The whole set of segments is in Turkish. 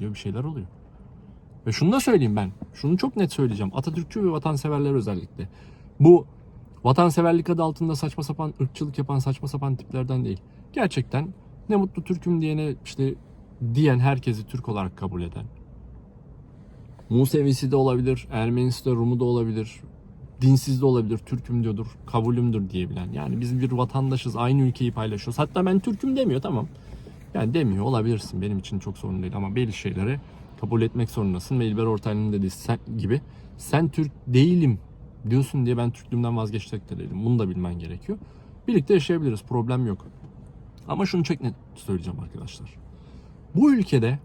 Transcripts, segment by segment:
geliyor bir şeyler oluyor. Ve şunu da söyleyeyim ben. Şunu çok net söyleyeceğim. Atatürkçü ve vatanseverler özellikle. Bu vatanseverlik adı altında saçma sapan ırkçılık yapan saçma sapan tiplerden değil. Gerçekten ne mutlu Türk'üm diyene işte diyen herkesi Türk olarak kabul eden. Musevisi de olabilir, Ermenisi de Rumu da olabilir, dinsiz de olabilir, Türk'üm diyordur, kabulümdür diyebilen. Yani biz bir vatandaşız, aynı ülkeyi paylaşıyoruz. Hatta ben Türk'üm demiyor tamam. Yani demiyor olabilirsin benim için çok sorun değil ama belli şeyleri kabul etmek zorundasın. Ve İlber Ortaylı'nın dediği sen gibi sen Türk değilim diyorsun diye ben Türklüğümden vazgeçecek de değilim. Bunu da bilmen gerekiyor. Birlikte yaşayabiliriz problem yok. Ama şunu çok net söyleyeceğim arkadaşlar. Bu ülkede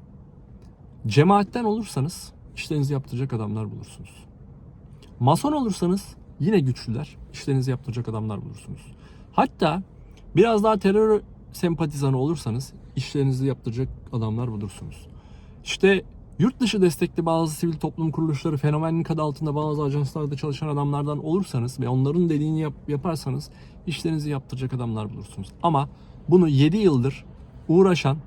cemaatten olursanız işlerinizi yaptıracak adamlar bulursunuz. Mason olursanız yine güçlüler, işlerinizi yaptıracak adamlar bulursunuz. Hatta biraz daha terör sempatizanı olursanız işlerinizi yaptıracak adamlar bulursunuz. İşte yurt dışı destekli bazı sivil toplum kuruluşları fenomenlik adı altında bazı ajanslarda çalışan adamlardan olursanız ve onların dediğini yap- yaparsanız işlerinizi yaptıracak adamlar bulursunuz. Ama bunu 7 yıldır uğraşan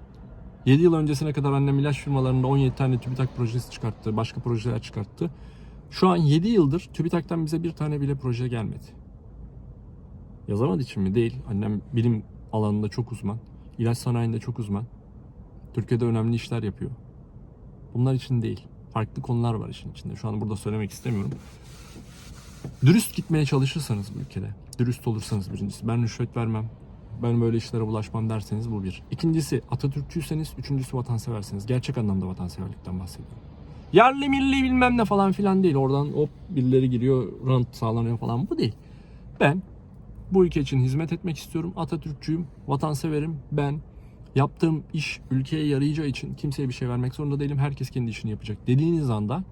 7 yıl öncesine kadar annem ilaç firmalarında 17 tane TÜBİTAK projesi çıkarttı. Başka projeler çıkarttı. Şu an 7 yıldır TÜBİTAK'tan bize bir tane bile proje gelmedi. Yazamadığı için mi? Değil. Annem bilim alanında çok uzman. İlaç sanayinde çok uzman. Türkiye'de önemli işler yapıyor. Bunlar için değil. Farklı konular var işin içinde. Şu an burada söylemek istemiyorum. Dürüst gitmeye çalışırsanız bu ülkede, dürüst olursanız birincisi, ben rüşvet vermem, ben böyle işlere bulaşmam derseniz bu bir. İkincisi Atatürkçüyseniz, üçüncüsü vatanseverseniz. Gerçek anlamda vatanseverlikten bahsediyorum. Yerli milli bilmem ne falan filan değil. Oradan hop birileri giriyor, rant sağlanıyor falan. Bu değil. Ben bu ülke için hizmet etmek istiyorum. Atatürkçüyüm, vatanseverim. Ben yaptığım iş ülkeye yarayacağı için kimseye bir şey vermek zorunda değilim. Herkes kendi işini yapacak dediğiniz anda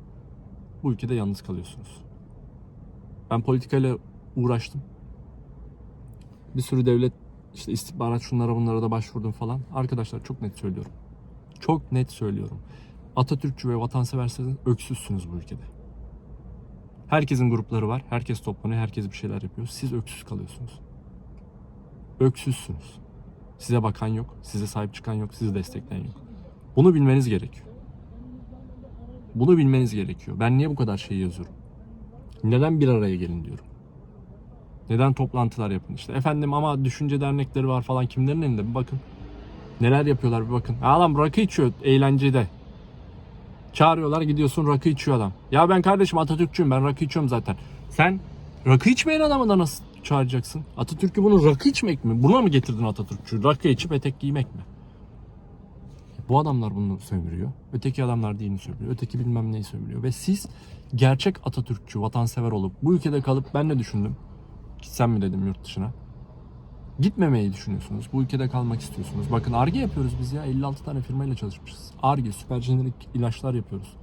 bu ülkede yalnız kalıyorsunuz. Ben politikayla uğraştım. Bir sürü devlet işte istihbarat şunlara bunlara da başvurdum falan. Arkadaşlar çok net söylüyorum. Çok net söylüyorum. Atatürkçü ve vatanseverseniz öksüzsünüz bu ülkede. Herkesin grupları var. Herkes toplanıyor. Herkes bir şeyler yapıyor. Siz öksüz kalıyorsunuz. Öksüzsünüz. Size bakan yok. Size sahip çıkan yok. Sizi destekleyen yok. Bunu bilmeniz gerekiyor. Bunu bilmeniz gerekiyor. Ben niye bu kadar şey yazıyorum? Neden bir araya gelin diyorum. Neden toplantılar yapın işte. Efendim ama düşünce dernekleri var falan kimlerin elinde bir bakın. Neler yapıyorlar bir bakın. Adam rakı içiyor eğlencede. Çağırıyorlar gidiyorsun rakı içiyor adam. Ya ben kardeşim Atatürkçüyüm ben rakı içiyorum zaten. Sen rakı içmeyen adamı da nasıl çağıracaksın? Atatürk'ü bunu rakı içmek mi? Buna mı getirdin Atatürkçü? Rakı içip etek giymek mi? Bu adamlar bunu sömürüyor. Öteki adamlar dini sömürüyor. Öteki bilmem neyi sömürüyor. Ve siz gerçek Atatürkçü, vatansever olup bu ülkede kalıp ben ne düşündüm? Gitsem mi dedim yurt dışına. Gitmemeyi düşünüyorsunuz. Bu ülkede kalmak istiyorsunuz. Bakın ARGE yapıyoruz biz ya. 56 tane firmayla çalışmışız. ARGE, süper jenerik ilaçlar yapıyoruz.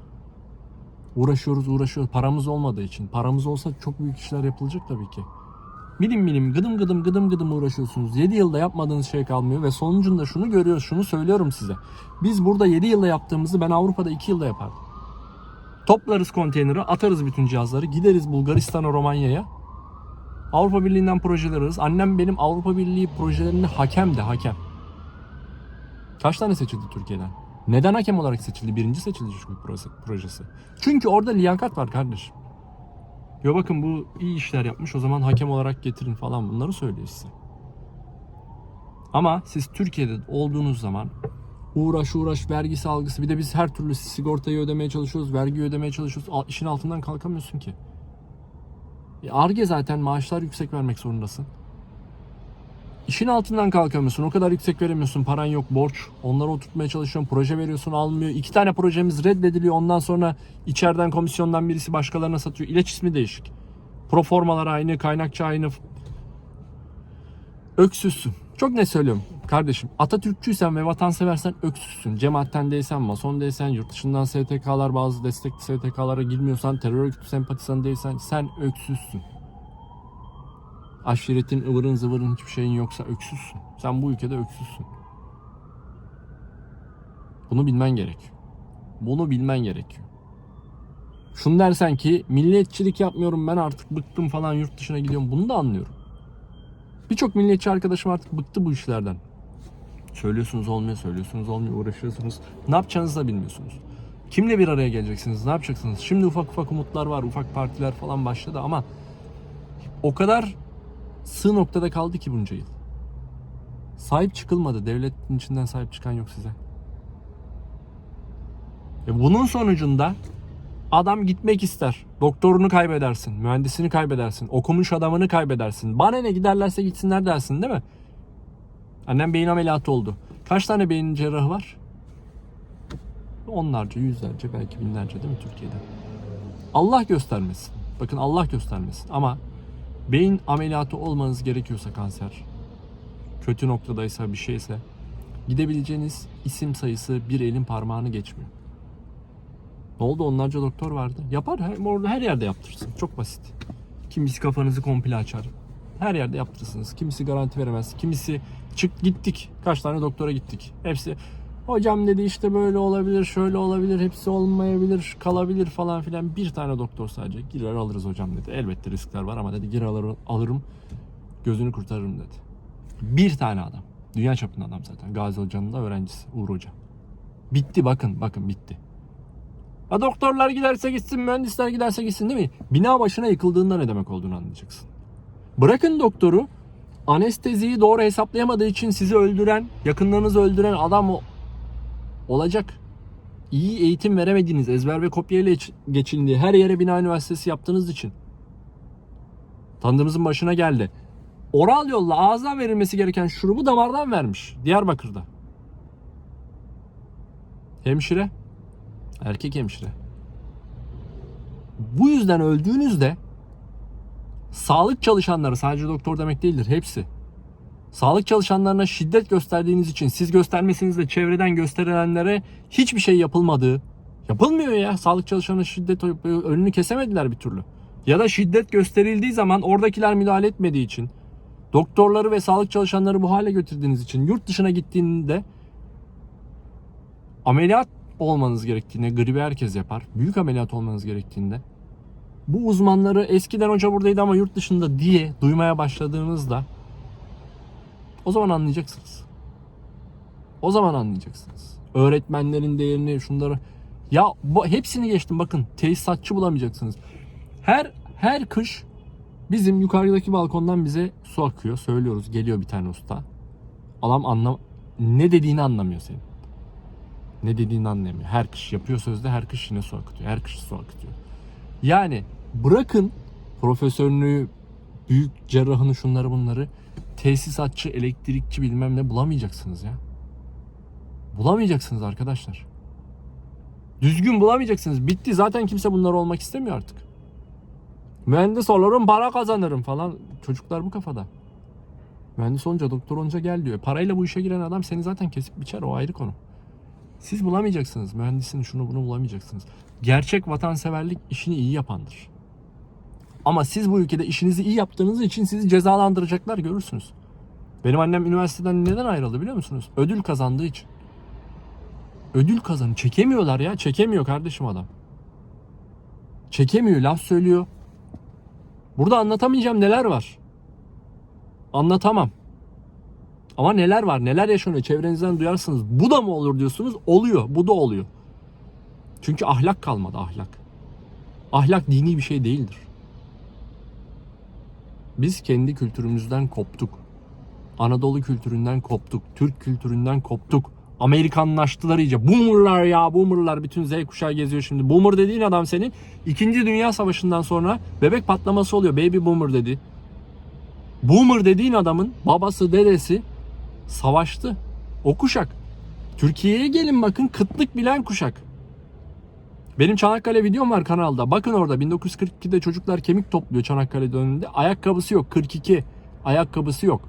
Uğraşıyoruz, uğraşıyoruz. Paramız olmadığı için. Paramız olsa çok büyük işler yapılacak tabii ki. Milim milim, gıdım gıdım, gıdım gıdım uğraşıyorsunuz. 7 yılda yapmadığınız şey kalmıyor ve sonucunda şunu görüyoruz, şunu söylüyorum size. Biz burada 7 yılda yaptığımızı ben Avrupa'da 2 yılda yapardım. Toplarız konteyneri, atarız bütün cihazları, gideriz Bulgaristan'a, Romanya'ya. Avrupa Birliği'nden projeler alırız. Annem benim Avrupa Birliği projelerinde hakem de hakem. Kaç tane seçildi Türkiye'den? Neden hakem olarak seçildi? Birinci seçildi çünkü projesi-. Çünkü orada liyakat var kardeşim. Ya bakın bu iyi işler yapmış o zaman hakem olarak getirin falan bunları söylüyor size. Ama siz Türkiye'de olduğunuz zaman uğraş uğraş vergisi algısı bir de biz her türlü sigortayı ödemeye çalışıyoruz, vergi ödemeye çalışıyoruz. Al- işin altından kalkamıyorsun ki. E, Arge zaten maaşlar yüksek vermek zorundasın. İşin altından kalkamıyorsun. O kadar yüksek veremiyorsun. Paran yok, borç. Onları oturtmaya çalışıyorsun. Proje veriyorsun, almıyor. İki tane projemiz reddediliyor. Ondan sonra içeriden komisyondan birisi başkalarına satıyor. İlaç ismi değişik. Proformalar aynı, kaynakçı aynı. Öksüzsün. Çok ne söylüyorum kardeşim. Atatürkçüysen ve vatanseversen öksüzsün. Cemaatten değilsen, mason değilsen, yurt dışından STK'lar bazı destekli STK'lara girmiyorsan, terör örgütü sempatizanı değilsen sen öksüzsün. Aşiretin, ıvırın zıvırın hiçbir şeyin yoksa öksüzsün. Sen bu ülkede öksüzsün. Bunu bilmen gerekiyor. Bunu bilmen gerekiyor. Şunu dersen ki milliyetçilik yapmıyorum ben artık bıktım falan yurt dışına gidiyorum. Bunu da anlıyorum. Birçok milliyetçi arkadaşım artık bıktı bu işlerden. Söylüyorsunuz olmuyor, söylüyorsunuz olmuyor, uğraşıyorsunuz. Ne yapacağınızı da bilmiyorsunuz. Kimle bir araya geleceksiniz, ne yapacaksınız? Şimdi ufak ufak umutlar var, ufak partiler falan başladı ama o kadar sığ noktada kaldı ki bunca yıl. Sahip çıkılmadı. Devletin içinden sahip çıkan yok size. E bunun sonucunda adam gitmek ister. Doktorunu kaybedersin, mühendisini kaybedersin, okumuş adamını kaybedersin. Bana ne giderlerse gitsinler dersin değil mi? Annem beyin ameliyatı oldu. Kaç tane beyin cerrahı var? Onlarca, yüzlerce, belki binlerce değil mi Türkiye'de? Allah göstermesin. Bakın Allah göstermesin. Ama beyin ameliyatı olmanız gerekiyorsa kanser, kötü noktadaysa bir şeyse gidebileceğiniz isim sayısı bir elin parmağını geçmiyor. Ne oldu? Onlarca doktor vardı. Yapar. Her, orada her yerde yaptırırsın. Çok basit. Kimisi kafanızı komple açar. Her yerde yaptırırsınız. Kimisi garanti veremez. Kimisi çık gittik. Kaç tane doktora gittik. Hepsi hocam dedi işte böyle olabilir, şöyle olabilir, hepsi olmayabilir, kalabilir falan filan. Bir tane doktor sadece girer alırız hocam dedi. Elbette riskler var ama dedi girer alır- alırım gözünü kurtarırım dedi. Bir tane adam. Dünya çapında adam zaten. Gazi Hoca'nın da öğrencisi Uğur Hoca. Bitti bakın bakın bitti. Ha doktorlar giderse gitsin, mühendisler giderse gitsin değil mi? Bina başına yıkıldığında ne demek olduğunu anlayacaksın. Bırakın doktoru anesteziyi doğru hesaplayamadığı için sizi öldüren, yakınlarınızı öldüren adam olacak. İyi eğitim veremediğiniz, ezber ve kopya ile geç- geçildiği her yere bina üniversitesi yaptığınız için. Tanıdığımızın başına geldi. Oral yolla ağızdan verilmesi gereken şurubu damardan vermiş. Diyarbakır'da. Hemşire. Erkek hemşire. Bu yüzden öldüğünüzde sağlık çalışanları sadece doktor demek değildir hepsi. Sağlık çalışanlarına şiddet gösterdiğiniz için siz göstermesinizle çevreden gösterilenlere hiçbir şey yapılmadığı yapılmıyor ya. Sağlık çalışanına şiddet önünü kesemediler bir türlü. Ya da şiddet gösterildiği zaman oradakiler müdahale etmediği için doktorları ve sağlık çalışanları bu hale getirdiğiniz için yurt dışına gittiğinde ameliyat olmanız gerektiğinde gribi herkes yapar. Büyük ameliyat olmanız gerektiğinde bu uzmanları eskiden hoca buradaydı ama yurt dışında diye duymaya başladığınızda o zaman anlayacaksınız. O zaman anlayacaksınız. Öğretmenlerin değerini, şunları ya bu hepsini geçtim bakın. Tesisatçı bulamayacaksınız. Her her kış bizim yukarıdaki balkondan bize su akıyor. Söylüyoruz. Geliyor bir tane usta. Adam anlam ne dediğini anlamıyor senin. Ne dediğini anlamıyor. Her kış yapıyor sözde her kış yine su akıtıyor. Her kış su akıtıyor. Yani bırakın profesörlüğü, büyük cerrahını şunları bunları tesisatçı, elektrikçi bilmem ne bulamayacaksınız ya. Bulamayacaksınız arkadaşlar. Düzgün bulamayacaksınız. Bitti. Zaten kimse bunlar olmak istemiyor artık. Mühendis olurum, para kazanırım falan. Çocuklar bu kafada. Mühendis olunca, doktor olunca gel diyor. Parayla bu işe giren adam seni zaten kesip biçer. O ayrı konu. Siz bulamayacaksınız. Mühendisin şunu bunu bulamayacaksınız. Gerçek vatanseverlik işini iyi yapandır. Ama siz bu ülkede işinizi iyi yaptığınız için sizi cezalandıracaklar görürsünüz. Benim annem üniversiteden neden ayrıldı biliyor musunuz? Ödül kazandığı için. Ödül kazanı çekemiyorlar ya. Çekemiyor kardeşim adam. Çekemiyor, laf söylüyor. Burada anlatamayacağım neler var. Anlatamam. Ama neler var, neler yaşanıyor çevrenizden duyarsınız. Bu da mı olur diyorsunuz? Oluyor, bu da oluyor. Çünkü ahlak kalmadı ahlak. Ahlak dini bir şey değildir. Biz kendi kültürümüzden koptuk. Anadolu kültüründen koptuk. Türk kültüründen koptuk. Amerikanlaştılar iyice. Boomerlar ya boomerlar. Bütün Z kuşağı geziyor şimdi. Boomer dediğin adam senin 2. Dünya Savaşı'ndan sonra bebek patlaması oluyor. Baby boomer dedi. Boomer dediğin adamın babası dedesi savaştı. O kuşak. Türkiye'ye gelin bakın kıtlık bilen kuşak. Benim Çanakkale videom var kanalda. Bakın orada 1942'de çocuklar kemik topluyor Çanakkale döneminde. Ayakkabısı yok. 42. Ayakkabısı yok.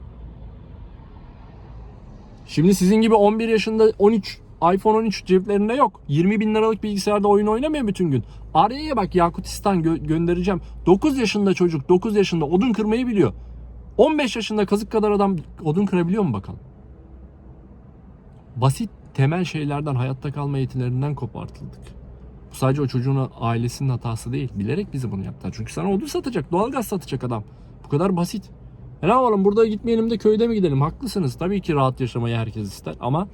Şimdi sizin gibi 11 yaşında 13 iPhone 13 ceplerinde yok. 20 bin liralık bilgisayarda oyun oynamıyor bütün gün. Araya bak Yakutistan gö- göndereceğim. 9 yaşında çocuk 9 yaşında odun kırmayı biliyor. 15 yaşında kazık kadar adam odun kırabiliyor mu bakalım? Basit temel şeylerden hayatta kalma yetilerinden kopartıldık. Bu sadece o çocuğun ailesinin hatası değil. Bilerek bizi bunu yaptılar. Çünkü sana odun satacak, doğalgaz satacak adam. Bu kadar basit. E ne yapalım burada gitmeyelim de köyde mi gidelim? Haklısınız. Tabii ki rahat yaşamayı herkes ister ama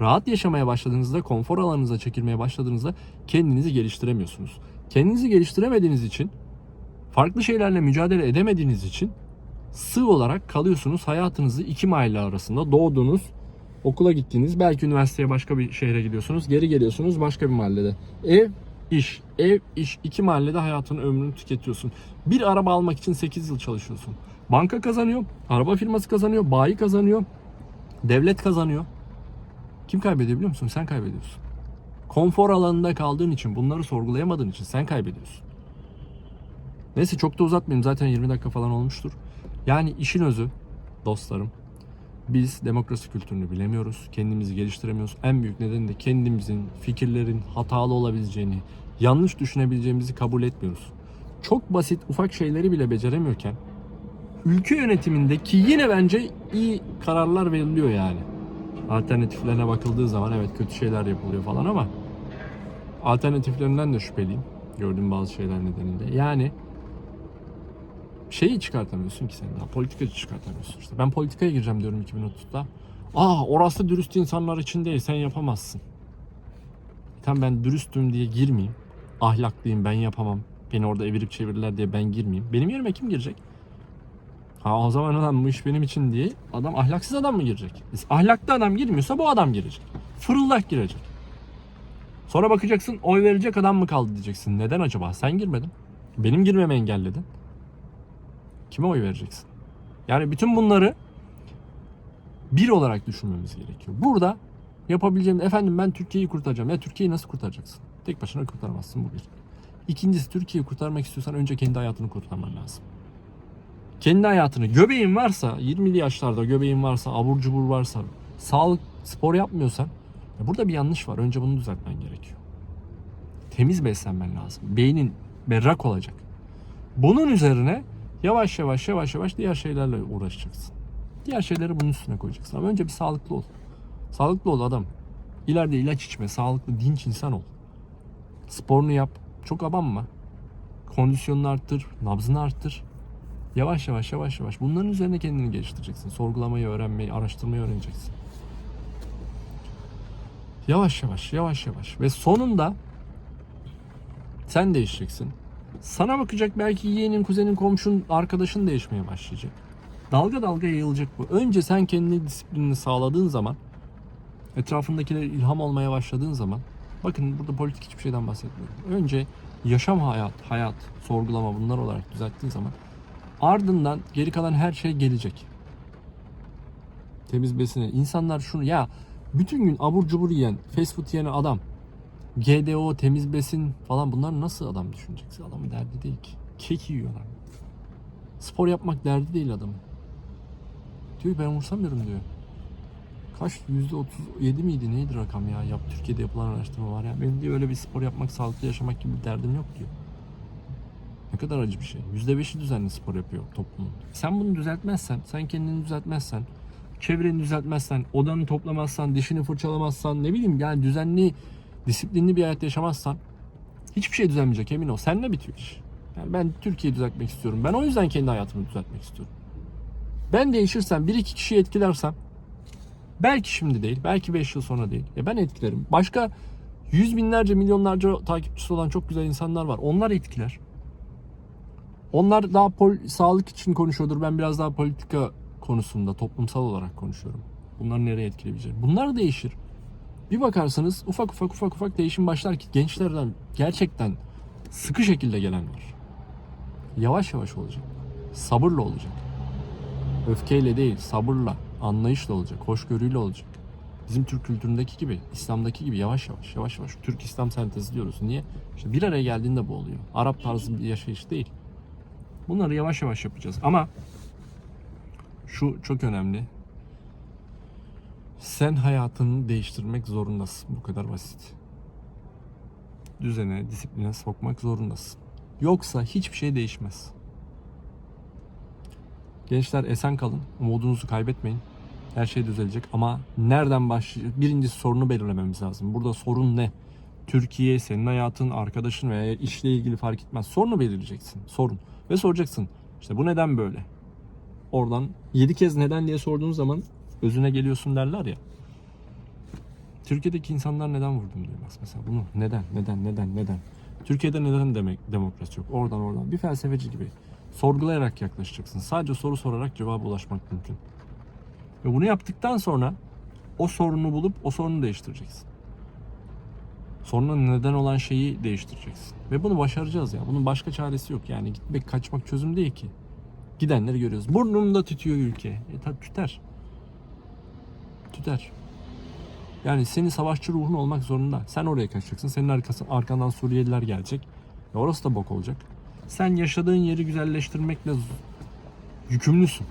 rahat yaşamaya başladığınızda, konfor alanınıza çekilmeye başladığınızda kendinizi geliştiremiyorsunuz. Kendinizi geliştiremediğiniz için, farklı şeylerle mücadele edemediğiniz için sığ olarak kalıyorsunuz. Hayatınızı iki mahalle arasında doğdunuz, okula gittiniz, belki üniversiteye başka bir şehre gidiyorsunuz, geri geliyorsunuz başka bir mahallede. Ev, iş, ev, iş, iki mahallede hayatın ömrünü tüketiyorsun. Bir araba almak için 8 yıl çalışıyorsun. Banka kazanıyor, araba firması kazanıyor, bayi kazanıyor, devlet kazanıyor. Kim kaybediyor biliyor musun? Sen kaybediyorsun. Konfor alanında kaldığın için, bunları sorgulayamadığın için sen kaybediyorsun. Neyse çok da uzatmayayım. Zaten 20 dakika falan olmuştur. Yani işin özü dostlarım. Biz demokrasi kültürünü bilemiyoruz. Kendimizi geliştiremiyoruz. En büyük nedeni de kendimizin fikirlerin hatalı olabileceğini, yanlış düşünebileceğimizi kabul etmiyoruz. Çok basit ufak şeyleri bile beceremiyorken ülke yönetimindeki yine bence iyi kararlar veriliyor yani. Alternatiflerine bakıldığı zaman evet kötü şeyler yapılıyor falan ama alternatiflerinden de şüpheliyim. Gördüğüm bazı şeyler nedeniyle. Yani şeyi çıkartamıyorsun ki sen daha politikacı çıkartamıyorsun işte. Ben politikaya gireceğim diyorum 2030'da. Aa orası dürüst insanlar için değil sen yapamazsın. Tam ben dürüstüm diye girmeyeyim. Ahlaklıyım ben yapamam. Beni orada evirip çevirirler diye ben girmeyeyim. Benim yerime kim girecek? Ha o zaman adam bu iş benim için diye adam ahlaksız adam mı girecek? Ahlaklı adam girmiyorsa bu adam girecek. Fırıldak girecek. Sonra bakacaksın oy verecek adam mı kaldı diyeceksin. Neden acaba? Sen girmedin. Benim girmemi engelledin. Kime oy vereceksin? Yani bütün bunları bir olarak düşünmemiz gerekiyor. Burada yapabileceğim efendim ben Türkiye'yi kurtaracağım. Ya Türkiye'yi nasıl kurtaracaksın? Tek başına kurtaramazsın bu bir. İkincisi Türkiye'yi kurtarmak istiyorsan önce kendi hayatını kurtarman lazım. Kendi hayatını göbeğin varsa 20'li yaşlarda göbeğin varsa abur cubur varsa sağlık spor yapmıyorsan ya burada bir yanlış var. Önce bunu düzeltmen gerekiyor. Temiz beslenmen lazım. Beynin berrak olacak. Bunun üzerine yavaş yavaş yavaş yavaş diğer şeylerle uğraşacaksın. Diğer şeyleri bunun üstüne koyacaksın. Ama önce bir sağlıklı ol. Sağlıklı ol adam. İleride ilaç içme, sağlıklı, dinç insan ol. Sporunu yap. Çok abanma. Kondisyonunu arttır, nabzını arttır. Yavaş yavaş yavaş yavaş bunların üzerine kendini geliştireceksin. Sorgulamayı öğrenmeyi, araştırmayı öğreneceksin. Yavaş yavaş, yavaş yavaş ve sonunda sen değişeceksin. Sana bakacak belki yeğenin, kuzenin, komşun, arkadaşın değişmeye başlayacak. Dalga dalga yayılacak bu. Önce sen kendi disiplinini sağladığın zaman, etrafındakilere ilham olmaya başladığın zaman, bakın burada politik hiçbir şeyden bahsetmiyorum. Önce yaşam hayat, hayat, sorgulama bunlar olarak düzelttiğin zaman ardından geri kalan her şey gelecek. Temiz besine. İnsanlar şunu ya bütün gün abur cubur yiyen, fast food yiyen adam GDO, temiz besin falan bunlar nasıl adam düşüneceksin? Adamın derdi değil ki. Kek yiyorlar. Spor yapmak derdi değil adamın. Diyor ben umursamıyorum diyor. Kaç yüzde 37 miydi neydi rakam ya? Yap Türkiye'de yapılan araştırma var ya. Benim diyor öyle bir spor yapmak, sağlıklı yaşamak gibi bir derdim yok diyor. Ne kadar acı bir şey. %5'i düzenli spor yapıyor toplumun. Sen bunu düzeltmezsen, sen kendini düzeltmezsen, çevreni düzeltmezsen, odanı toplamazsan, dişini fırçalamazsan, ne bileyim yani düzenli, disiplinli bir hayat yaşamazsan hiçbir şey düzelmeyecek emin ol. Seninle bitiyor iş. Yani ben Türkiye'yi düzeltmek istiyorum. Ben o yüzden kendi hayatımı düzeltmek istiyorum. Ben değişirsem, bir iki kişiyi etkilersem belki şimdi değil, belki 5 yıl sonra değil. Ya ben etkilerim. Başka yüz binlerce, milyonlarca takipçisi olan çok güzel insanlar var. Onlar etkiler. Onlar daha pol- sağlık için konuşuyordur. Ben biraz daha politika konusunda toplumsal olarak konuşuyorum. Bunlar nereye etkileyebilir? Bunlar değişir. Bir bakarsanız ufak ufak ufak ufak değişim başlar ki gençlerden gerçekten sıkı şekilde gelen var. Yavaş yavaş olacak. Sabırla olacak. Öfkeyle değil, sabırla, anlayışla olacak, hoşgörüyle olacak. Bizim Türk kültüründeki gibi, İslam'daki gibi yavaş yavaş, yavaş yavaş. Türk İslam sentezi diyoruz. Niye? İşte bir araya geldiğinde bu oluyor. Arap tarzı bir yaşayış değil. Bunları yavaş yavaş yapacağız. Ama şu çok önemli. Sen hayatını değiştirmek zorundasın. Bu kadar basit. Düzene, disipline sokmak zorundasın. Yoksa hiçbir şey değişmez. Gençler esen kalın. Umudunuzu kaybetmeyin. Her şey düzelecek ama nereden başlayacak? Birincisi sorunu belirlememiz lazım. Burada sorun ne? Türkiye, senin hayatın, arkadaşın veya işle ilgili fark etmez. Sorunu belirleyeceksin. Sorun. Ve soracaksın. İşte bu neden böyle? oradan 7 kez neden diye sorduğun zaman özüne geliyorsun derler ya. Türkiye'deki insanlar neden vurdum duymaz mesela bunu. Neden, neden, neden, neden? Türkiye'de neden demek demokrasi yok? Oradan oradan. Bir felsefeci gibi. Sorgulayarak yaklaşacaksın. Sadece soru sorarak cevaba ulaşmak mümkün. Ve bunu yaptıktan sonra o sorunu bulup o sorunu değiştireceksin. Sorunun neden olan şeyi değiştireceksin. Ve bunu başaracağız ya. Bunun başka çaresi yok. Yani gitmek, kaçmak çözüm değil ki. Gidenleri görüyoruz. Burnumda tütüyor ülke. E tabi tüter. Tüter. Yani senin savaşçı ruhun olmak zorunda. Sen oraya kaçacaksın. Senin arkası, arkandan Suriyeliler gelecek. E orası da bok olacak. Sen yaşadığın yeri güzelleştirmekle yükümlüsün.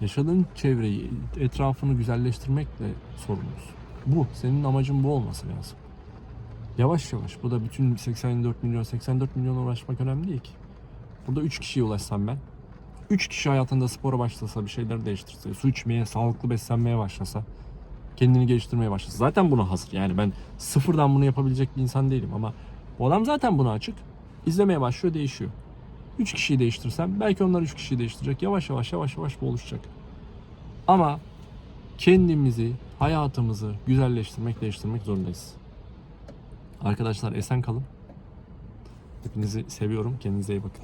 Yaşadığın çevreyi, etrafını güzelleştirmekle sorumlusun. Bu. Senin amacın bu olması lazım. Yavaş yavaş. Bu da bütün 84 milyon, 84 milyon uğraşmak önemli değil ki. Burada 3 kişiye ulaşsam ben. 3 kişi hayatında spora başlasa, bir şeyler değiştirse, su içmeye, sağlıklı beslenmeye başlasa, kendini geliştirmeye başlasa. Zaten buna hazır. Yani ben sıfırdan bunu yapabilecek bir insan değilim ama bu adam zaten buna açık. İzlemeye başlıyor, değişiyor. 3 kişiyi değiştirsem belki onlar 3 kişiyi değiştirecek. Yavaş yavaş yavaş yavaş bu oluşacak. Ama kendimizi, hayatımızı güzelleştirmek, değiştirmek zorundayız. Arkadaşlar esen kalın. Hepinizi seviyorum. Kendinize iyi bakın.